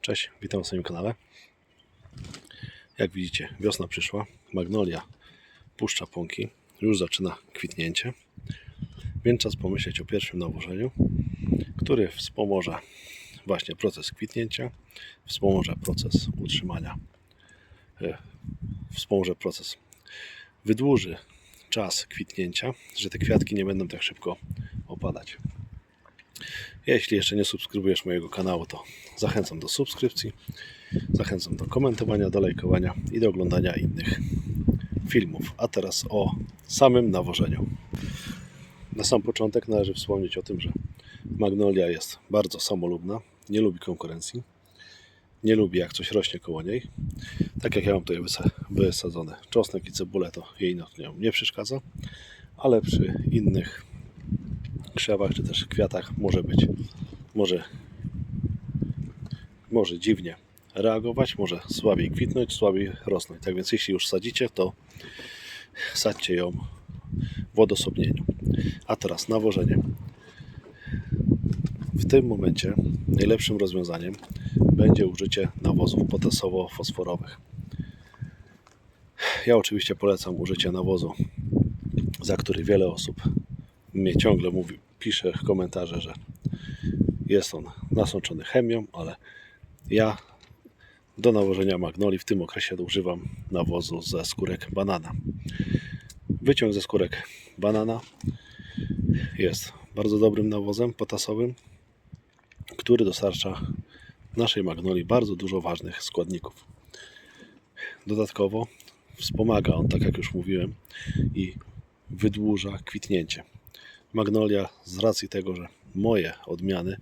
Cześć, witam w swoim kanale. Jak widzicie, wiosna przyszła, magnolia puszcza pąki, już zaczyna kwitnięcie, więc czas pomyśleć o pierwszym nawożeniu, który wspomoże właśnie proces kwitnięcia, wspomoże proces utrzymania, e, wspomoże proces, wydłuży czas kwitnięcia, że te kwiatki nie będą tak szybko opadać. Jeśli jeszcze nie subskrybujesz mojego kanału, to zachęcam do subskrypcji, zachęcam do komentowania, do lajkowania i do oglądania innych filmów. A teraz o samym nawożeniu. Na sam początek należy wspomnieć o tym, że magnolia jest bardzo samolubna, nie lubi konkurencji, nie lubi jak coś rośnie koło niej. Tak jak ja mam tutaj wysa- wysadzone czosnek i cebulę, to jej nie przeszkadza, ale przy innych krzewach czy też kwiatach może być, może, może dziwnie reagować, może słabiej kwitnąć, słabiej rosnąć. Tak więc jeśli już sadzicie, to sadźcie ją w odosobnieniu. A teraz nawożenie. W tym momencie najlepszym rozwiązaniem będzie użycie nawozów potasowo-fosforowych. Ja oczywiście polecam użycie nawozu, za który wiele osób mnie ciągle mówi, pisze komentarze, że jest on nasączony chemią, ale ja do nawożenia magnolii w tym okresie używam nawozu ze skórek banana. Wyciąg ze skórek banana jest bardzo dobrym nawozem potasowym, który dostarcza naszej magnolii bardzo dużo ważnych składników. Dodatkowo wspomaga on, tak jak już mówiłem, i wydłuża kwitnięcie. Magnolia z racji tego, że moje odmiany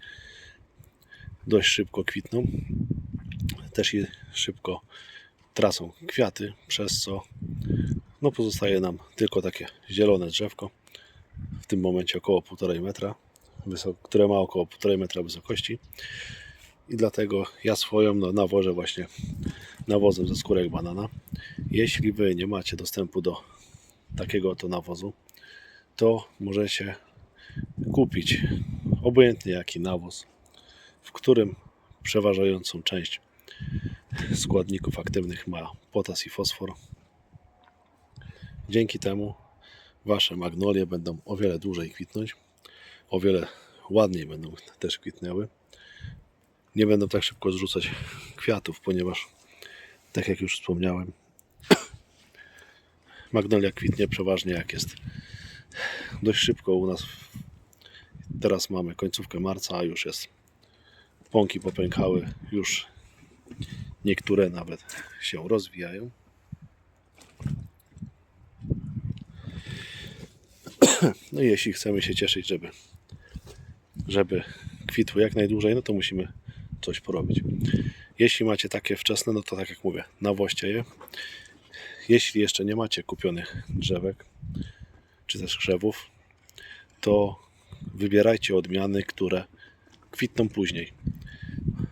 dość szybko kwitną, też i szybko tracą kwiaty, przez co no pozostaje nam tylko takie zielone drzewko, w tym momencie około 1,5 metra, które ma około 1,5 metra wysokości i dlatego ja swoją no, nawożę właśnie nawozem ze skórek banana. Jeśli Wy nie macie dostępu do takiego to nawozu, to możecie kupić obojętnie jaki nawóz, w którym przeważającą część składników aktywnych ma potas i fosfor. Dzięki temu Wasze magnolie będą o wiele dłużej kwitnąć, o wiele ładniej będą też kwitnęły. Nie będą tak szybko zrzucać kwiatów, ponieważ, tak jak już wspomniałem, magnolia kwitnie przeważnie jak jest dość szybko u nas. Teraz mamy końcówkę marca, a już jest. Pąki popękały, już niektóre nawet się rozwijają. No i jeśli chcemy się cieszyć, żeby, żeby kwitły jak najdłużej, no to musimy coś porobić. Jeśli macie takie wczesne, no to tak jak mówię, nawoźcie je. Jeśli jeszcze nie macie kupionych drzewek, czy też krzewów, to wybierajcie odmiany, które kwitną później.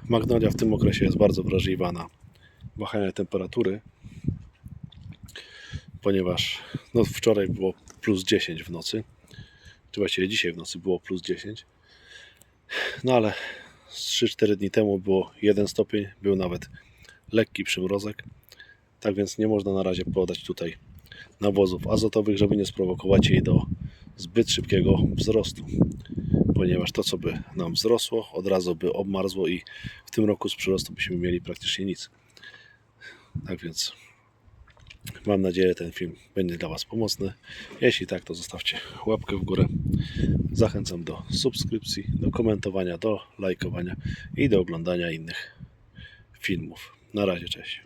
Magnolia w tym okresie jest bardzo wrażliwa na wahania temperatury, ponieważ no, wczoraj było plus 10 w nocy, czy właściwie dzisiaj w nocy było plus 10, no ale z 3-4 dni temu było 1 stopień, był nawet lekki przymrozek, tak więc nie można na razie podać tutaj nawozów azotowych, żeby nie sprowokować jej do zbyt szybkiego wzrostu. Ponieważ to, co by nam wzrosło, od razu by obmarzło i w tym roku z przyrostu byśmy mieli praktycznie nic. Tak więc mam nadzieję, że ten film będzie dla Was pomocny. Jeśli tak, to zostawcie łapkę w górę. Zachęcam do subskrypcji, do komentowania, do lajkowania i do oglądania innych filmów. Na razie, cześć.